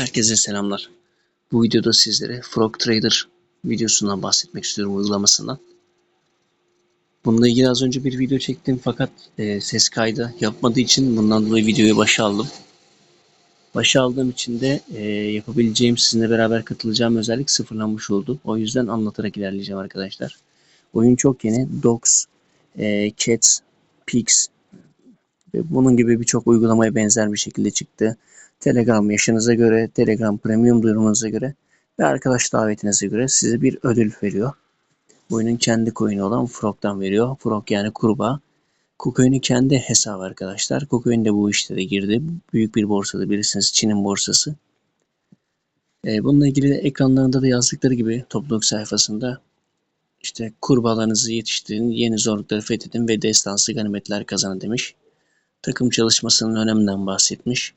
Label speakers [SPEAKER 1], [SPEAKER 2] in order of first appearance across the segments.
[SPEAKER 1] Herkese selamlar. Bu videoda sizlere Frog Trader videosundan bahsetmek istiyorum uygulamasından. Bununla ilgili az önce bir video çektim fakat e, ses kaydı yapmadığı için bundan dolayı videoyu başa aldım. Başa aldığım için de e, yapabileceğim sizinle beraber katılacağım özellik sıfırlanmış oldu. O yüzden anlatarak ilerleyeceğim arkadaşlar. Oyun çok yeni. Dogs, e, Cats, Pigs ve bunun gibi birçok uygulamaya benzer bir şekilde çıktı. Telegram yaşınıza göre, Telegram premium durumunuza göre ve arkadaş davetinize göre size bir ödül veriyor. Oyunun kendi coin'i olan Frog'dan veriyor. Frog yani kurbağa. KuCoin'in kendi hesabı arkadaşlar. KuCoin de bu işlere girdi. Büyük bir borsada bilirsiniz Çin'in borsası. Ee, bununla ilgili ekranlarında da yazdıkları gibi topluluk sayfasında işte kurbağalarınızı yetiştirin, yeni zorlukları fethedin ve destansı ganimetler kazanın demiş. Takım çalışmasının öneminden bahsetmiş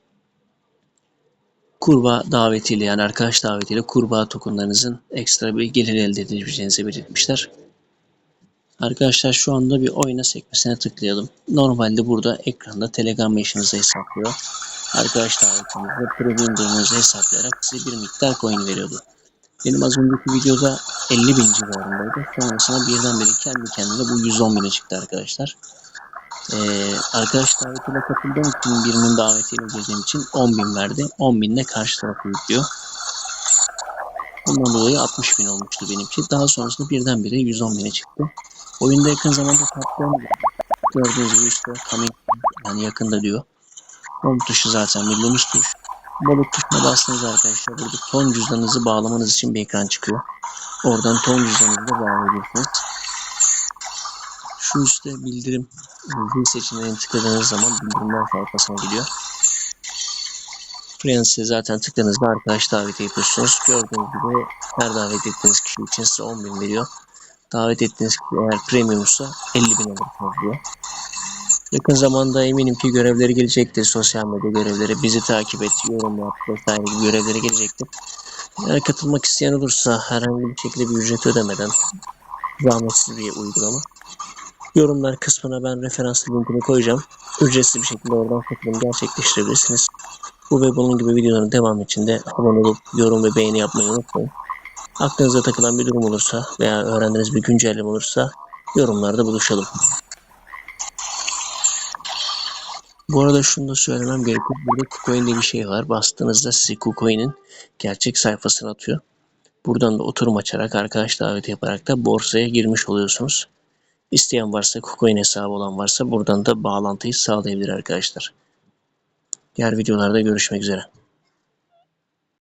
[SPEAKER 1] kurbağa davetiyle yani arkadaş davetiyle kurbağa tokenlarınızın ekstra bir gelir elde edebileceğinizi belirtmişler. Arkadaşlar şu anda bir oyuna sekmesine tıklayalım. Normalde burada ekranda Telegram yaşınızı hesaplıyor. Arkadaş davetinizi premium durumunuzu hesaplayarak size bir miktar coin veriyordu. Benim az önceki videoda 50 bin civarındaydı. Sonrasında birdenbire kendi kendine bu 110 bine çıktı arkadaşlar. Ee, arkadaş davetiyle katıldığım için birinin davetiyle girdiğim için 10 bin verdi. 10 bin de karşı tarafı yüklüyor. Bundan dolayı 60 bin olmuştu benimki. Daha sonrasında birdenbire 110 bine çıktı. Oyunda yakın zamanda patlayan gördüğünüz gibi işte coming yani yakında diyor. Home tuşu zaten bildiğimiz tuş. Balık tuşuna bastığınız arkadaşlar burada ton cüzdanınızı bağlamanız için bir ekran çıkıyor. Oradan ton cüzdanınızı da bağlayabilirsiniz. Şu üstte bildirim zil seçeneğini tıkladığınız zaman bildirimler sayfasına gidiyor. Friends'e zaten tıkladığınızda arkadaş davet yapıyorsunuz. Gördüğünüz gibi her davet ettiğiniz kişi için size 10 bin veriyor. Davet ettiğiniz kişi eğer premiumsa 50 bin alırsınız diyor. Yakın zamanda eminim ki görevleri gelecektir. Sosyal medya görevleri. Bizi takip et, yorum yap vesaire gibi görevleri gelecektir. Eğer katılmak isteyen olursa herhangi bir şekilde bir ücret ödemeden zahmetsiz bir uygulama. Yorumlar kısmına ben referanslı linkini koyacağım. Ücretsiz bir şekilde oradan katılım gerçekleştirebilirsiniz. Bu ve bunun gibi videoların devamı için de abone olup yorum ve beğeni yapmayı unutmayın. Aklınıza takılan bir durum olursa veya öğrendiğiniz bir güncelleme olursa yorumlarda buluşalım. Bu arada şunu da söylemem gerekiyor. Burada KuCoin diye bir şey var. Bastığınızda sizi KuCoin'in gerçek sayfasına atıyor. Buradan da oturum açarak arkadaş daveti yaparak da borsaya girmiş oluyorsunuz. İsteyen varsa, KuCoin hesabı olan varsa buradan da bağlantıyı sağlayabilir arkadaşlar. Diğer videolarda görüşmek üzere.